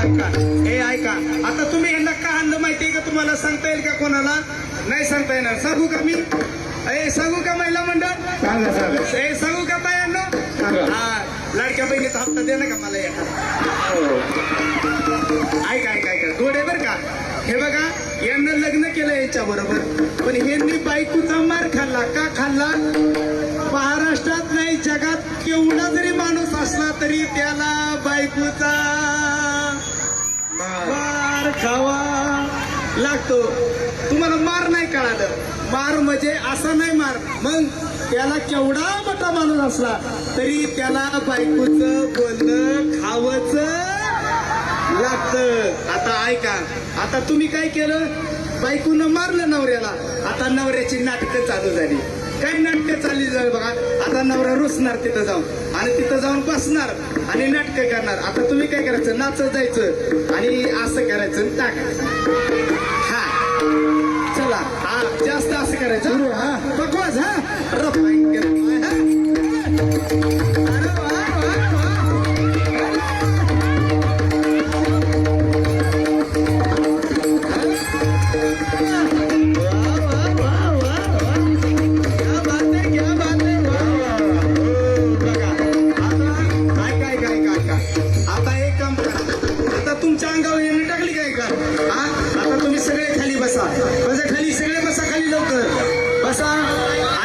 ऐका हे ऐका. आता तुम्ही यांना का आणलं माहितीये का? तुम्हाला सांगता येईल का कोणाला? नाही सांगता येणार. सांगू का मी? ए सांगू का महिला मंडळ? सांगा सांगा. ए सांगू का सांगा. हा लाडक्या बहिणीचा हप्ता दे ना का मला हो. ऐका ऐका ऐका. गोड बरं का? हे बघा यांना लग्न केलं याच्या बरोबर पण यांनी बायकोचा मार खाल्ला. का खाल्ला? महाराष्ट्रात नाही जगात केवढा जरी माणूस असला तरी त्याला बायकोचा खावा लागतो. तुम्हाला मार नाही कळालं. मार म्हणजे असा नाही मार. मग त्याला केवढा मोठा माणूस असला तरी त्याला बायकोचं बोलणं खावच लागतं. आता ऐका. आता तुम्ही काय केलं? बायकून मारलं नवऱ्याला. आता नवऱ्याची नाटकं चालू झाली. काय नाटकं चालली झाली बघा. आता नवरा रुसणार तिथं जाऊन. आणि तिथं जाऊन बसणार आणि नाटकं करणार. आता तुम्ही काय करायचं? नाचत जायचं आणि असं करायचं टाकायचं. हा. चला. हा जास्त असं करायचं. खाली बसा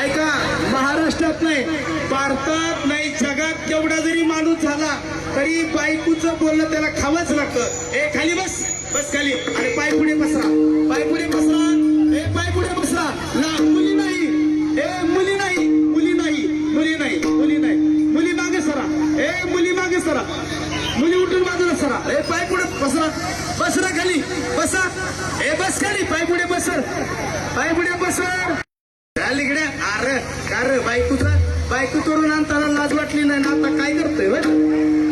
ऐका महाराष्ट्रात नाही भारतात नाही जगात केवढा जरी माणूस झाला तरी बायकोचं बोलणं त्याला खावंच लागतं. ए खाली बस बस खाली. आणि पाय पुढे बसरा पाय पुढे बसरा ए पाय पुढे बसरा ना मुली नाही. ए मुली नाही. मुली नाही. मुली नाही. मुली नाही. मुली मागे सरा. ए मुली मागे सरा. मुली उठून बाजूला सरा. ए पाय पुढे बसरा बसरा खाली बसा. ए बस खाली पायपुढे बसर. पायपुढे बसर. इकडे. अरे अर बायकूचा बायकू बायको आणताना लाज वाटली नाही ना आता काय करतोय बर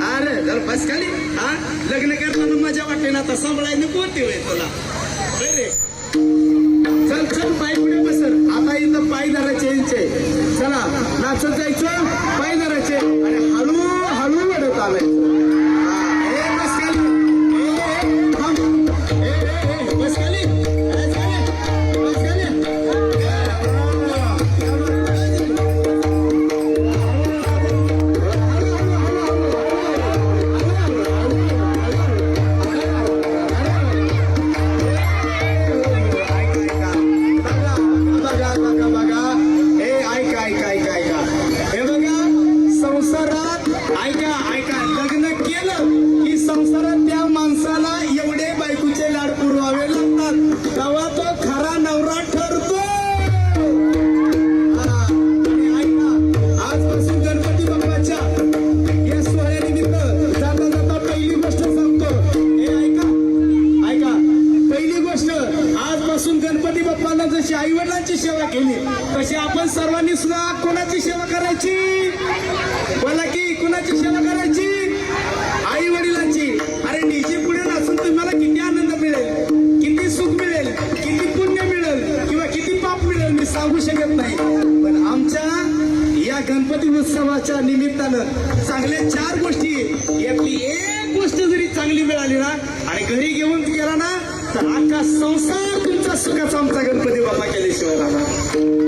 अरे जर बस खाली. हा? लग्न करताना मजा वाटली ना आता सांभाळायला कोणते वेळ तुला. होय रे ऐका लग्न केलं की संसारात त्या माणसाला एवढे बायकोचे लाड पुरवावे लागतात. तेव्हा तो खरा नवरा ठरतो. ऐका. आजपासून गणपती बाप्पाच्या या सोहळ्यानिमित्त जाता जाता पहिली गोष्ट सांगतो. हे ऐका ऐका. पहिली गोष्ट आजपासून गणपती बाप्पाला जशी आई वडिलांची सेवा केली तशी आपण सर्वांनी सुद्धा कोणाची सेवा करायची? बोला की कोणाची सेवा सांगू शकत नाही. पण आमच्या या गणपती उत्सवाच्या निमित्तानं चांगल्या चार गोष्टी यातली एक गोष्ट जरी चांगली मिळाली ना आणि घरी घेऊन गेला ना तर अख्खा संसार तुमचा सुखाचा आमचा गणपती बाबा केल्याशिवाय राहणार.